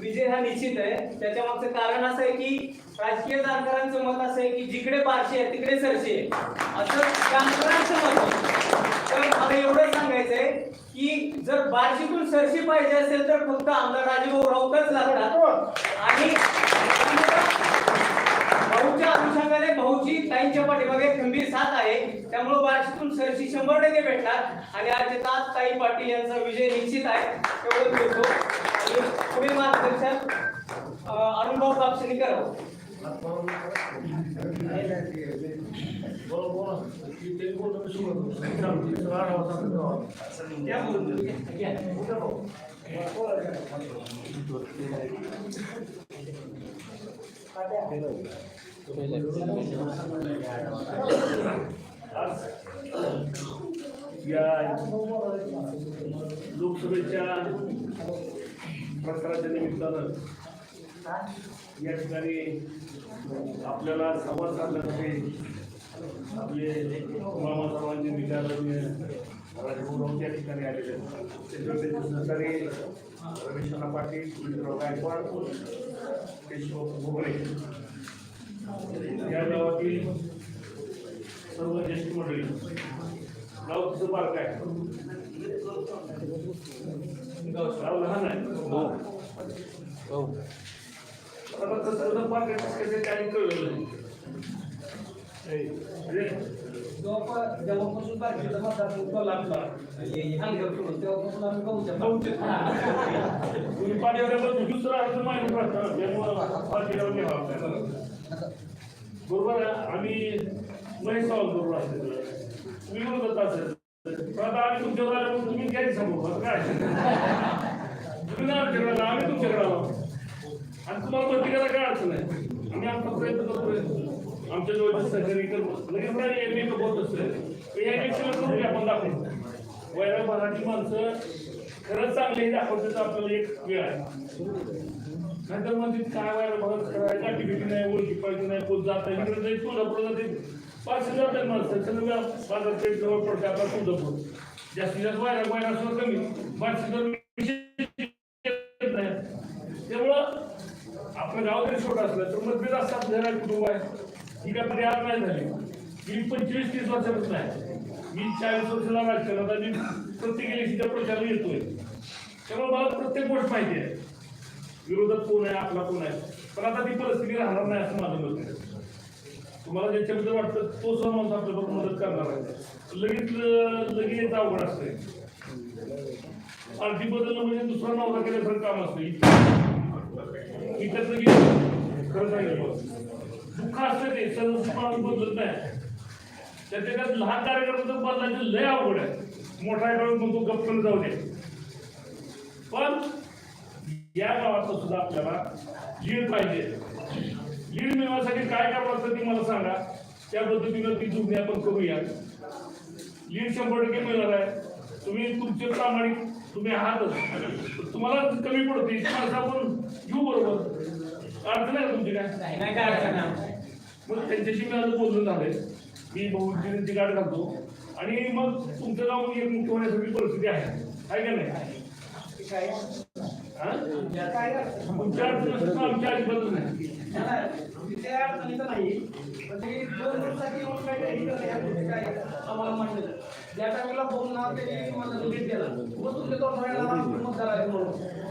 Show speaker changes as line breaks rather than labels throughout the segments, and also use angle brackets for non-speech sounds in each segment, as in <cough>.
विजय हा निश्चित आहे. त्याच्या मागचं कारण असं आहे की राजकीय जाणकारांचं मत असं आहे की जिकडे पारशी आहे तिकडे सरशी आहे. असं जाणकारांचं मत तर मला एवढं सांगायचंय की जर बारशीतून सरशी पाहिजे असेल तर फक्त आमदार राजभाऊ राऊतच लागणार आणि भाऊच्या अनुषंगाने भाऊची ताईंच्या पाठीमागे खंबीर साथ आहे. त्यामुळे बारशीतून सरशी शंभर टक्के भेटणार. आणि आज ताई पाटील यांचा विजय निश्चित आहे. एवढं बोलतो. आणि पुढील मार्गदर्शन अं, अनुभव कापसनी करावं या बोलून. घ्या.
या लोकसभेच्या प्रकाराच्या निमित्तानं या ठिकाणी आपल्याला संवाद साधण्यासाठी आपले मामा सर्वांचे विचारधर्मीय राजभाऊ राऊत ठिकाणी आलेले आहेत. त्याच्यामध्ये सहकारी रमेशना पाटील विठ्ठलराव गायकवाड केशव भोगळे या गावातील सर्व ज्येष्ठ मंडळी गाव तुझं पार्क आहे? नाही म्हणजे
जेव्हापासून बारशीचा मतदारसंघ लागला तेव्हापासून आम्ही भाऊच्या
तुम्ही पाठीवर दुसरा अर्थ माहिती पडतं बरोबर आहे. आम्ही महेश बरोबर असेल तुम्ही म्हणत असेल. आम्ही तुमच्यावर आलो म्हणून तुम्ही घ्यायची समोर काय? तुम्ही ना आमच्याकडे आम्ही तुमच्याकडे आलो. आणि तुम्हाला भरती काय अडचण आहे? आम्ही आमचा प्रयत्न करतोय. आमच्या जवळचे सहकारी करतो लगेच काय एम ए बोलत असतोय. या इलेक्शन करून आपण दाखवतो वैरा मराठी माणसं खरंच चांगले दाखवण्याचा आपल्याला एक वेळ आहे. नंतर म्हणजे काय व्हायला बघत करायला टिकिटी नाही ओळखी पाहिजे नाही कोण जात आहे इकडे जाईल तुळजापूर जाते पाचशे हजार आहे माणसं सगळं बाजारपेठ जवळ पडते आपला तुळजापूर जास्तीत जास्त व्हायला व्हायला असं कमी. पाचशे जर नाही. त्यामुळं आपलं गाव जरी छोटं असलं तर मतभेद असतात घरात कुटुंब आहे. ही काय परिहार नाही झाली. मी पंचवीस तीस वर्षापासून आहे मी चाळीस वर्षाला राजकारणात आणि प्रत्येक इलेक्शनच्या प्रचाराला येतोय. त्यामुळे मला प्रत्येक गोष्ट माहिती आहे. विरोधात कोण आहे आपला कोण आहे? पण आता ती परिस्थिती राहणार नाही असं माझं मत आहे. तुम्हाला ज्याच्याबद्दल वाटतं तो सह माणूस आपल्याबरोबर मदत करणार आहे. लगेच लगेच अवघड असते अर्धी बदलणं म्हणजे दुसरा नवरा केल्यासारखं काम असतं. इतर सगळी खरं सांगितलं दुःख असतं ते सर्व माणूस बदलत नाही. त्याच्या त्यात लहान कार्यक्रमाचं बदलायचं लय अवघड आहे. मोठा आहे म्हणतो गप्पन जाऊ दे. पण या गावाचं सुद्धा आपल्याला जीव पाहिजे. लीड मिळवण्यासाठी काय करावं लागतं ते मला सांगा. त्या पद्धतीनं ती जुगणी आपण करूया. लीड शंभर टक्के मिळणार आहे. तुम्ही तुमचे प्रामाणिक तुम्ही आहातच तुम्हाला कमी पडते माणसं आपण घेऊ बरोबर. अडचण आहे का तुमची काय?
काय.
मग त्यांच्याशी मी आज बोलणं झालंय. मी बहुजनांची गाठ घालतो. आणि मग तुमचं गाव एक मुख्य होण्यासाठी परिस्थिती आहे. आहे का नाही?
काय?
हा?
काय अडचण
तुमच्या अडचण आमच्या अजिबातच नाही.
त्या अडचणीचं नाही पण ते दोन दिवसाची येऊन काय काही काय आम्हाला म्हणलं ज्या टायमाला फोन ना त्यांनी मला लगेच मग तुमच्या तोंडाला मतदार म्हणून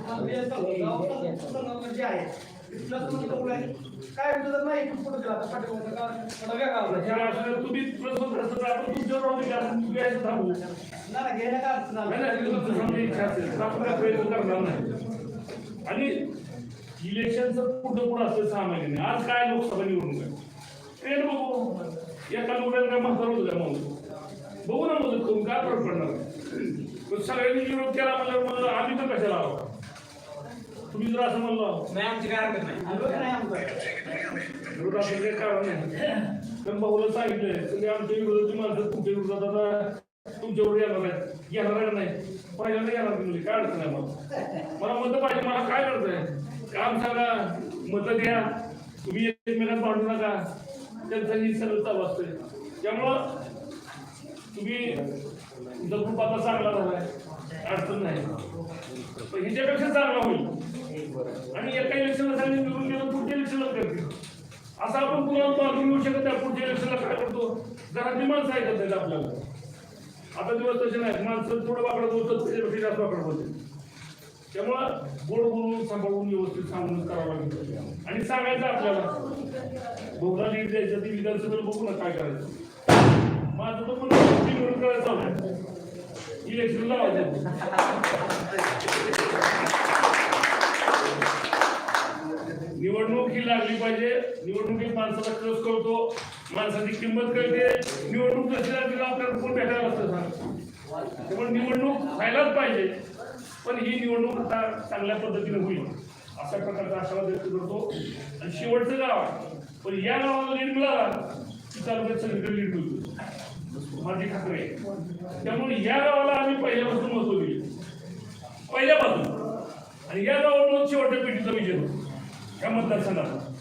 मग ते सांगतो, संगम जे आहे तिथलं काय तुझं नाही कुठं गेला का
तुम्ही तुमच्यावर थांबू
नाही, नाही,
नाही,
नाही,
काय नाही आणि इलेक्शनचं पुढं पुढं असतं सहा महिन्याने? आज काय लोकसभा निवडणूक आहे? ट्रेन बघू. एका लोकांना काय म्हातार होतं का मग बघू ना मदत करून काय फरक पडणार? आहे? सगळ्यांनी विरोध केला म्हणल्यावर मग आम्ही तर कशाला आहोत? तुम्ही जर असं म्हणलं.
नाही आमची काय हरकत नाही. आलोच नाही आमचं.
विरोध असं काही कारण नाही. पण भाऊला सांगितलंय सगळे आमच्या विरोधाची माणसं तुमच्या विरोधात आता तुमच्यावर येणार आहेत येणार आहे नाही? पहिल्यांदा येणार तुम्ही काय अडचण आहे मग? मला मत पाहिजे मला काय करायचंय काम सांगा मतं द्या. तुम्ही एकमेकात भांडू नका. त्यांचं ही सगळं चालू असतंय. त्यामुळं तुम्ही तुमचा खूप आता चांगला झालाय. अडचण नाही. पण ह्याच्यापेक्षा चांगला होईल. आणि एका इलेक्शनला सांगितलं निवडून गेलं पुढच्या इलेक्शनला करतील. असं आपण पुन्हा मागून येऊ शकत नाही. पुढच्या इलेक्शनला काय करतो? घरातली माणसं ऐकत नाहीत आपल्याला. आता दिवस तसे नाही माणसं थोडं वाकडं बोलतात त्याच्यापेक्षा जास्त वाकडं बोलतात त्यामुळं गोड बोलून सांभाळून व्यवस्थित सांगून करावं लागेल आणि सांगायचं आपल्याला भोगला लीड द्यायचं ती विधानसभेला बघू ना काय करायचं. माझं तर पण निवडून करायचं इलेक्शन लावायचं. निवडणूक ही लागली पाहिजे. निवडणुकीत माणसाला क्रस करतो. माणसाची किंमत कळते. निवडणूक कशी लागली आपल्याला कोण भेटायला असतं सांग. त्यामुळे निवडणूक व्हायलाच पाहिजे. पण ही निवडणूक आता चांगल्या पद्धतीने होईल. अशा प्रकारचा आशावाद व्यक्त करतो. आणि शेवटचं गाव आहे. पण या गावाला लीड मिळाला की? तालुक्यात सगळीकडे लीड मिळतो माझी ठाकरे. आहे त्यामुळे या गावाला आम्ही पहिल्यापासून महत्त्व दिले. पहिल्यापासून. आणि या गावामुळे शेवटच्या पेटीचा विजय होतो या मतदारसंघात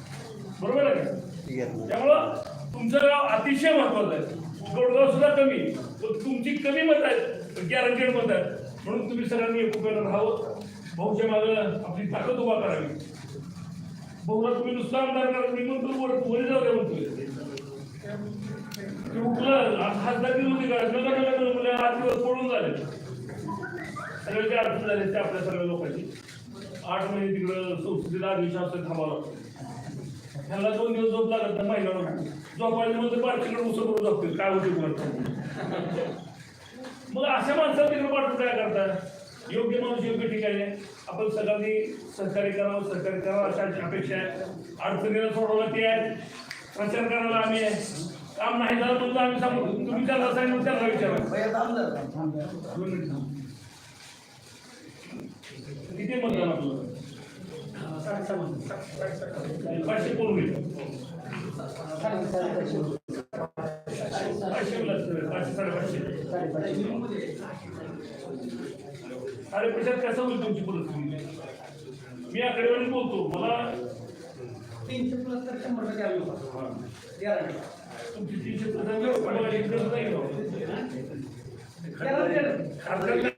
बरोबर आहे का? त्यामुळं तुमचं गाव अतिशय महत्वाचं आहे. गोडगाव सुद्धा कमी तुमची कमी मत आहेत. गॅरंटेड मत आहेत. म्हणून तुम्ही सगळ्यांनी एकोप्यानं राहावं. भाऊच्या मागं आपली ताकद उभा करावी. भाऊला तुम्ही नुसता आमदार करा मी म्हणतो वर वरी जाऊ द्या म्हणतो ते उठलं आज खासदार केली होती का? नका आठ दिवस पडून झाले. सगळ्याचे अडचण झाले ते आपल्या सगळ्या लोकांची. आठ महिने तिकडं संसदेला अधिवेशन थांबावं लागतं. ह्याला दोन दिवस झोप लागत नाही झोपायला मध्ये पार्टीकडे उसं करून झोपतील काय होते मग अशा माणसाला तिकडे पाठवून काय करता? योग्य माणूस योग्य ठिकाणी आहे. आपण सगळ्यांनी सहकार्य करावं सहकार्य करावं अशा अपेक्षा आहे. अडचणीला सोडवलं ते आहे. प्रचार करायला आम्ही आहे. काम नाही झालं म्हणजे आम्ही सांगू. तुम्ही त्याला सांगितलं त्याला विचारा. दोन मिनिटं थांब. किती मतदान आपलं? पाचशे कोण बोला साडेपाचशे. साडेपाचशेत कसं होईल तुमची परिस्थिती मी आकडेवारी बोलतो मला
तीनशे प्लस तर शंभर टक्के गॅरंटी
तुमची तीनशे दिवस नाही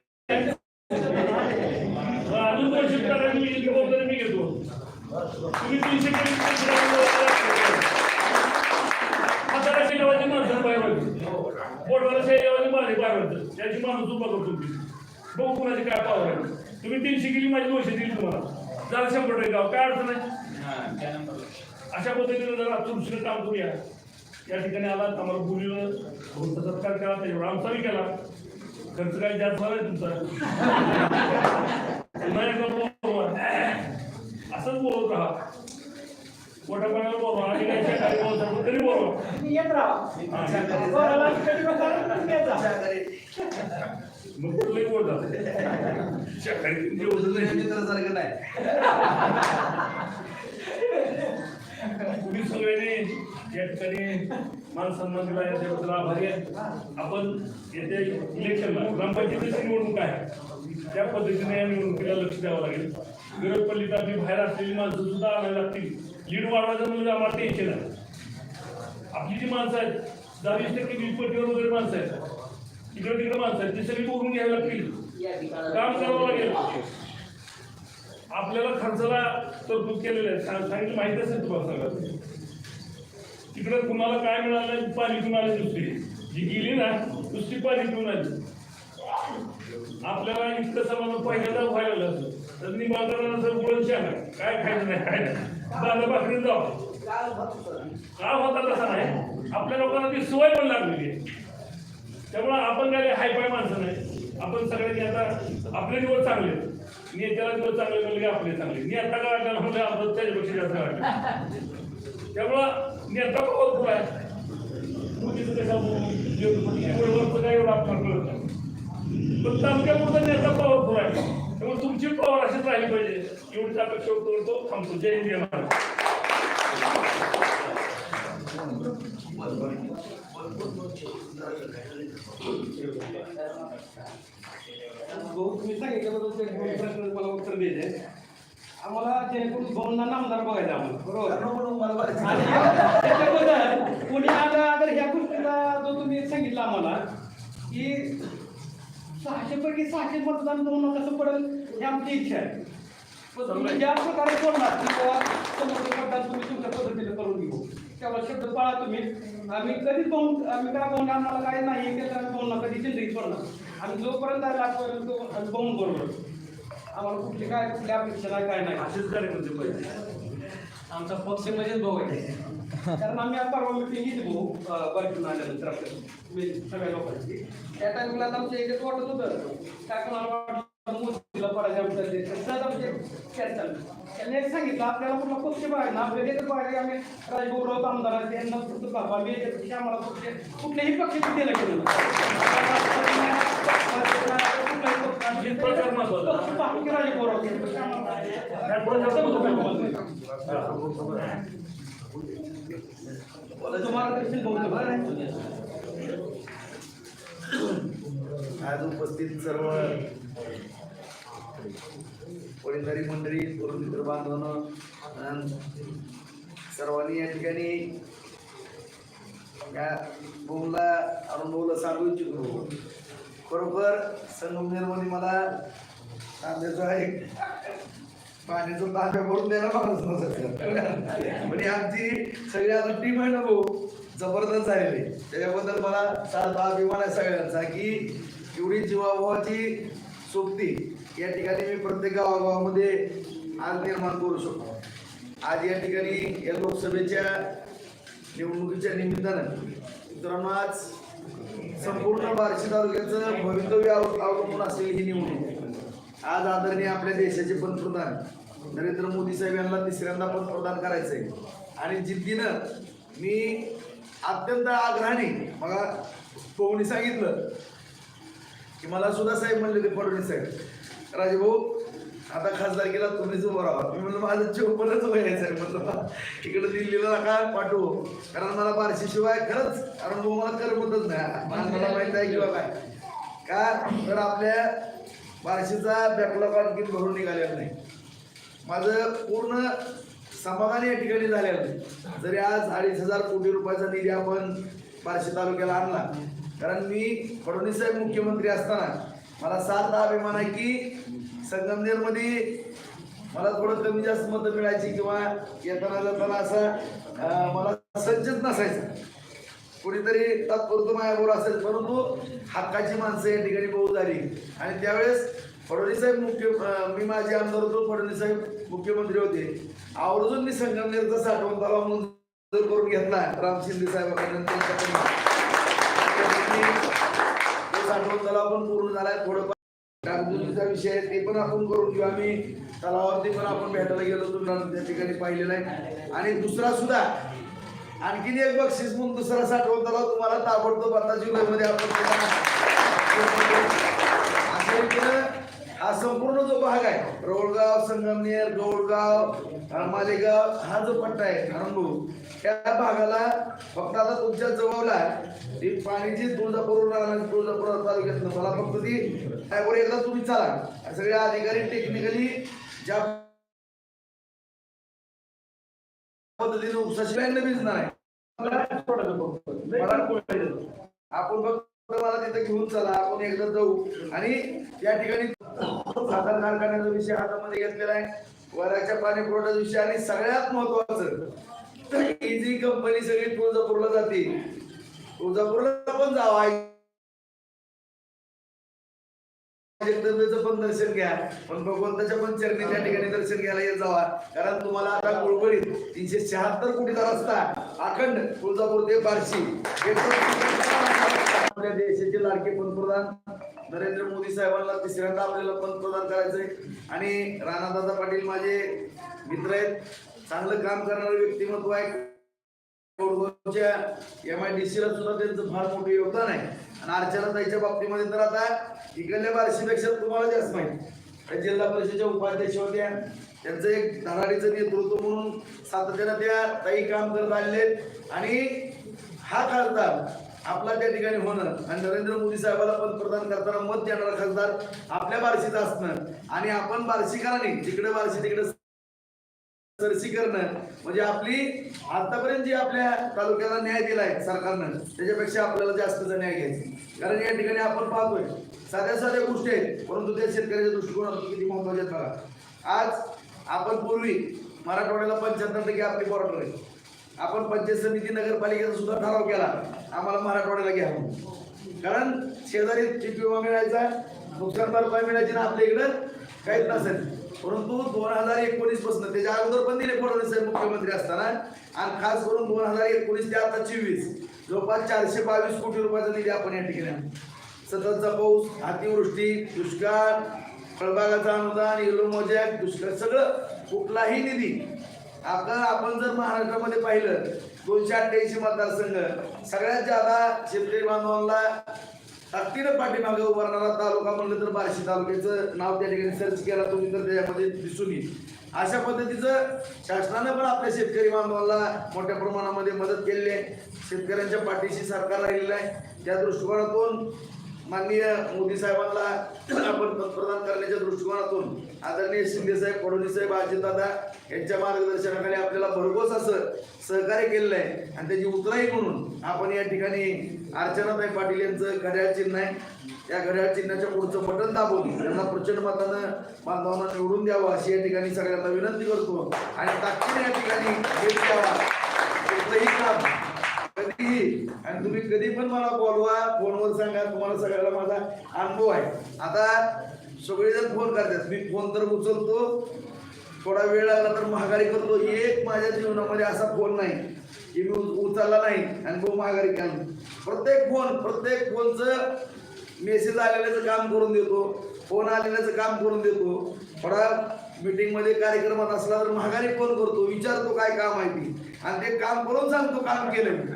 माझी दोनशे दिली तुम्हाला. जरा शंभर टक्के. गाव काय अडचण आहे? अशा पद्धतीने जरा तुमचं काम करूया. या ठिकाणी आला आम्हाला बोललं. बहुत सत्कार केला त्याच्यावर आमचाही केला. खर्च काही जास्त झालाय तुमचा. <laughs> असंच बोलत राहा. मोठ्या पाण्याला बोलवा. आणि काही शेजारी बोलत असेल तरी बोलवा.
येत राहा.
मग तुला एक बोलता शाकाहारी तुमचे वजन नाही. तुम्ही सगळ्यांनी या ठिकाणी मान सन्मान दिला याच्याबद्दल आभारी आहे. आपण येत्या इलेक्शनला ग्रामपंचायतीची निवडणूक आहे. त्या पद्धतीने या निवडणुकीला लक्ष द्यावं लागेल. विरोध पल्लीत आपली बाहेर असलेली माणसं सुद्धा आणायला लागतील. लीड वाढवायचं म्हणजे आम्हाला टेन्शन आहे. आपली जी माणसं आहेत दहा वीस टक्के वीस पट्टीवर वगैरे माणसं आहेत. इकडे तिकडे माणसं आहेत. ती सगळी बोलून घ्यावी लागतील. काम करावं लागेल. आपल्याला खर्चाला तरतूद केलेलं आहे. सांग- सांगितलं माहिती असेल तुम्हाला सगळं तिकडे कुणाला काय मिळालं पाणी पिऊन आली दुसरी. जी गेली ना नुसती पाणी पिऊन आली. आपल्याला इतकं समाधान पहिल्यांदा व्हायला. तर मी बाजाराला जर बोलून काय खायचं नाही काय नाही. बाजार भाकरी जाऊ. का होता तसा नाही आपल्या लोकांना ती सवय पण लागलेली आहे. त्यामुळे आपण काय हायफाय माणसं नाही. आपण सगळ्यांनी आता आपले दिवस चांगले नेत्याला दिवस चांगले मिळले की आपले चांगले नेता काय वाटलं म्हणजे आपण त्याच्यापेक्षा जास्त वाटलं. त्यामुळं नेता भरपूर आहे मोदीचं कसं काय एवढं आपण कळत नाही. पण तालुक्यापुरता नेता पॉवरफुल आहे. त्यामुळे तुमची पॉवर अशीच राहिली पाहिजे. एवढीच अपेक्षा करतो थांबतो. जय हिंद महाराज.
भाऊ तुम्ही सांगितल्याबद्दल ते दोन प्रश्न मला उत्तर द्यायचे आम्हाला जेणेकरून भाऊंना नामदार बघायचं आम्हाला. बरोबर? कोणी अगर ह्या गोष्टीला जो तुम्ही सांगितलं आम्हाला की सहाशे पैकी सहाशे मतदान भाऊंना कसं पडेल ही आमची इच्छा आहे. ज्या प्रकारे बोलणार की बाबा समोरचे मतदान तुम्ही तुमच्या पद्धतीने तेव्हा शब्द पाळा तुम्ही. आम्ही कधीच पाहून आम्ही काय पाहून आम्हाला काय नाही ते आम्ही बोलणार कधी जिंदगीत पडणार आम्ही जोपर्यंत आहे लाखपर्यंत आम्ही पाहून बरोबर आम्हाला कुठली काय कुठली अपेक्षा नाही काय नाही.
असेच कार्यकर्ते पाहिजे
आमचा पक्ष म्हणजेच भाऊ आहे. कारण आम्ही आज परवा मिटिंग घेतली भाऊ बरं आल्यानंतर आपल्या मी सगळ्या लोकांची. त्या टाइमला आमच्या याच्यात वाटत होतं. काय कोणाला वाटलं फॉर एक्झाम्पल आमचा आमचे त्यांनी सांगितलं आपल्याला कुठला पक्ष पाहिजे ना आपल्याला येतं पाहिजे आम्ही राजगौरव आमदार यांना फक्त बाबा मी याच्यापेक्षा आम्हाला पक्ष कुठल्याही पक्षाची दिलं गेलं
हे प्रचार
राजगौरव तुम्हाला बरं
आज उपस्थित सर्व वडीलधारी मंडळी तरुण मित्र बांधवांनो सर्वांनी या ठिकाणी या बोमला अनुभवला सांगू इच्छितो. खरोखर संगमनेरमध्ये मला तांब्याचा एक पाण्याचा तांब्या भरून द्यायला माणूस नव्हता म्हणजे आमची सगळी अजून टीम आहे ना भाऊ जबरदस्त झालेली त्याच्याबद्दल मला साधा अभिमान आहे सगळ्यांचा की एवढी जीवाभावाची सोबती या ठिकाणी मी प्रत्येक गावागावामध्ये आज निर्माण करू शकतो. आज या ठिकाणी या लोकसभेच्या निवडणुकीच्या निमित्तानं मित्रांनो आज संपूर्ण बार्शी तालुक्याचं भवितव्य अवलंबून असलेली ही निवडणूक. आज आदरणीय आपल्या देशाचे पंतप्रधान नरेंद्र मोदी साहेब यांना तिसऱ्यांदा पंतप्रधान करायचंय. आणि जिद्दीनं मी अत्यंत आग्रहाने मला कोणी सांगितलं की मला सुद्धा साहेब म्हणले ते फडणवीस साहेब राजभाऊ आता खासदार केला तुम्हीच उभं राहा. मी म्हणलं माझं चोपनच व्हायचं आहे. म्हणलं इकडे दिल्लीला नका पाठवू. कारण मला बारशी शिवाय खरंच भाऊ मला करमतच नाही. मला माहीत आहे किंवा काय का तर आपल्या बारशीचा बॅकलॉग आणखी भरून निघालेला नाही. माझं पूर्ण समाधान या ठिकाणी झालेलं नाही. जरी आज अडीच हजार कोटी रुपयाचा निधी आपण बार्शी तालुक्याला आणला. कारण मी फडणवीस साहेब मुख्यमंत्री असताना मला सात अभिमान आहे की संगमनेरमध्ये मला थोडं कमी जास्त मतं मिळायची किंवा येताना जाताना असं मला सज्जत नसायचं. कुणीतरी तात्पुरतं माझ्याबरोबर असेल परंतु हक्काची माणसं या ठिकाणी बहु झाली. आणि त्यावेळेस फडणवीस साहेब मुख्य मी माझे आमदार होतो फडणवीस साहेब मुख्यमंत्री होते. आवर्जून मी संगमनेरचा साठवण तलाव म्हणून करून घेतला राम शिंदे साहेबांना साठवण तलाव पण पूर्ण झालाय. थोडंफार डागडुजीचा विषय आहे ते पण आपण करून घेऊ. आम्ही तलावावरती पण आपण भेटायला गेलो तुम्हाला त्या ठिकाणी पाहिलेलं आहे. आणि दुसरा सुद्धा आणखीन एक बक्षीस म्हणून दुसरा साठवण तलाव तुम्हाला ताबडतोब आता जुलैमध्ये आपण असं केलं हा संपूर्ण जो भाग आहे रोळगाव संगमनेर गौडगाव मालेगाव हा जो पट्टा आहे अनुभव त्या भागाला फक्त आता तुमच्या जवळला ती पाण्याची तुळजापूर तुळजापूर तालुक्यातलं मला फक्त ती त्यावर एकदा तुम्ही चला. सगळे अधिकारी टेक्निकली ज्या पद्धतीने उपसाशी बँड भिजणार आहे. आपण फक्त मला तिथे घेऊन चला आपण एकदा जाऊ. आणि या ठिकाणी साखर कारखान्याचा विषय हातामध्ये घेतलेला आहे. वराच्या पाणी पुरवठ्याचा विषय आणि सगळ्यात महत्वाचं ही जी कंपनी सगळी तुळजापूरला जाते. तुळजापूरला पण जावा. जगदंबेचं पण दर्शन घ्या. पण भगवंताच्या पण चरणी त्या ठिकाणी दर्शन घ्यायला येत जावा. कारण तुम्हाला आता गुळगुळीत तीनशे शहात्तर कोटीचा रस्ता अखंड तुळजापूर ते बार्शी. आपल्या देशाचे लाडके पंतप्रधान नरेंद्र मोदी साहेबांना तिसऱ्यांदा आपल्याला पंतप्रधान करायचंय. आणि राणादादा पाटील माझे मित्र आहेत. चांगलं काम करणारे व्यक्तिमत्व आहे. एम आय डी ला सुद्धा त्यांचं फार मोठं योगदान आहे. आणि अर्चना ताईच्या बाबतीमध्ये तर आता इकडल्या बारशीपेक्षा तुम्हाला जास्त माहिती. त्या जिल्हा परिषदेच्या उपाध्यक्ष होत्या. त्यांचं एक धडाडीचं नेतृत्व म्हणून सातत्यानं त्या ताई काम करत आलेले आणि हा खासदार आपला त्या ठिकाणी होणं आणि नरेंद्र मोदी साहेबाला पंतप्रधान करताना मत देणारा खासदार आपल्या बार्शीचा असणं आणि आपण बार्शीकरांनी जिकडे बार्शी तिकडे सरसी करणं म्हणजे आपली आतापर्यंत जी आपल्या तालुक्याला न्याय दिलाय सरकारनं त्याच्यापेक्षा आपल्याला जास्तचा न्याय घ्यायचा कारण या ठिकाणी आपण पाहतोय साध्या साध्या गोष्टी आहेत परंतु त्या शेतकऱ्याच्या दृष्टिकोनातून किती महत्त्वाच्या आहेत बघा. आज आपण पूर्वी मराठवाड्याला पंच्याहत्तर टक्के आपली बॉर्डर आहे. आपण पंचायत समिती नगरपालिकेचा सुद्धा ठराव केला. आम्हाला मराठवाड्याला घ्या. कारण शेजारी पीक विमा मिळायचा नुकसान भरपाई मिळायची ना आपल्या इकडं काहीच नसेल. परंतु दोन हजार एकोणीसपासून त्याच्या अगोदर पण दिले फडणवीस साहेब मुख्यमंत्री असताना. आणि खास करून दोन हजार एकोणीस ते आता चोवीस जवळपास चारशे बावीस कोटी रुपयाचा निधी आपण या ठिकाणी सततचा पाऊस अतिवृष्टी दुष्काळ फळबागाचं अनुदान येलो मोजॅक दुष्काळ सगळं कुठलाही निधी आता आपण जर महाराष्ट्रामध्ये पाहिलं दोनशे अठ्ठ्याऐंशी मतदारसंघ सगळ्यात जादा शेतकरी बांधवांना ताकदीनं पाठीमागे उभारणारा तालुका म्हणलं तर बार्शी तालुक्याचं नाव त्या ठिकाणी सर्च केला तुम्ही तर त्याच्यामध्ये दिसून येईल. अशा पद्धतीचं शासनानं पण आपल्या शेतकरी बांधवांना मोठ्या प्रमाणामध्ये मदत केलेली आहे. शेतकऱ्यांच्या पाठीशी सरकार राहिलेलं आहे. त्या दृष्टिकोनातून माननीय मोदी साहेबांना आपण पंतप्रधान करण्याच्या दृष्टिकोनातून आदरणीय शिंदे साहेब फडणवीस साहेब अजितदादा यांच्या मार्गदर्शनाखाली आपल्याला भरघोस असं सहकार्य केलेलं आहे. आणि त्याची उतराई म्हणून आपण या ठिकाणी अर्चनाताई पाटील यांचं घड्याळ चिन्ह आहे. त्या घड्याळ चिन्हाच्या पुढचं बटन दाबून त्यांना प्रचंड मतानं बांधवांना निवडून द्यावं अशी या ठिकाणी सगळ्यांना विनंती करतो. आणि ताकदीने या ठिकाणी भेट द्यावा. कुठलंही काम कधीही आणि तुम्ही कधी पण मला बोलवा फोनवर सांगा तुम्हाला सगळ्याला माझा अनुभव आहे. आता सगळेजण फोन करतात. मी फोन तर उचलतो. थोडा वेळ लागला तर महागारी करतो. एक माझ्या जीवनामध्ये असा फोन नाही की मी उचलला नाही आणि तो महागारी केला. प्रत्येक फोन प्रत्येक फोनचं मेसेज आलेल्याचं काम करून देतो. फोन आलेल्याचं काम करून देतो. थोडा मीटिंगमध्ये कार्यक्रमात असला तर महागारी फोन करतो. विचारतो काय काम आहे ती. आणि ते काम करून सांगतो काम केलं मी.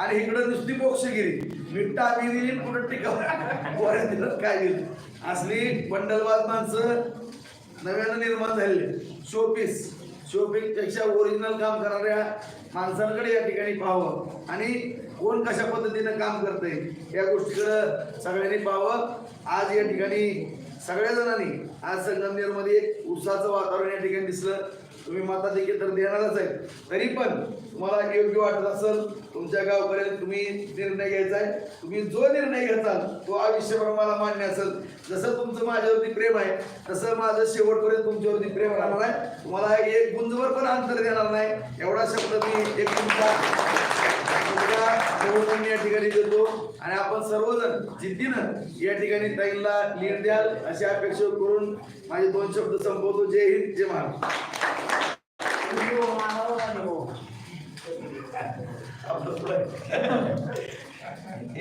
आणि इकडं नुसती बोक्षगिरी. मिठ्ठा आम्ही दिली पुढे टिकाव दिलं काय दिलं? असली बंडलवाद माणसं नव्यानं निर्माण झालेले शोपीस शोपीसपेक्षा ओरिजिनल काम करणाऱ्या माणसांकडे या ठिकाणी पाहावं. आणि कोण कशा पद्धतीनं काम करतंय या गोष्टीकडं सगळ्यांनी पाहावं. आज या ठिकाणी सगळ्या जणांनी आज संगमनेरमध्ये एक उत्साहाचं वातावरण या ठिकाणी दिसलं. तुम्ही माता देखील तर देणारच आहे तरी पण तुम्हाला योग्य वाटत असेल तुमच्या गावपर्यंत तुम्ही निर्णय घ्यायचा आहे. तुम्ही जो निर्णय घेताल तो आयुष्यभर मला मान्य असेल. जसं तुमचं माझ्यावरती प्रेम आहे तसं माझं शेवटपर्यंत तुमच्यावरती प्रेम राहणार आहे. तुम्हाला एक गुंजवर पण अंतर देणार नाही. एवढा शब्द मी एक तुमचा या ठिकाणी देतो. आणि आपण सर्वजण जिद्दीनं या ठिकाणी ताईंना लीड द्याल अशी अपेक्षा करून माझे दोन शब्द संपवतो. जय हिंद जय Maharashtra. You are my own the.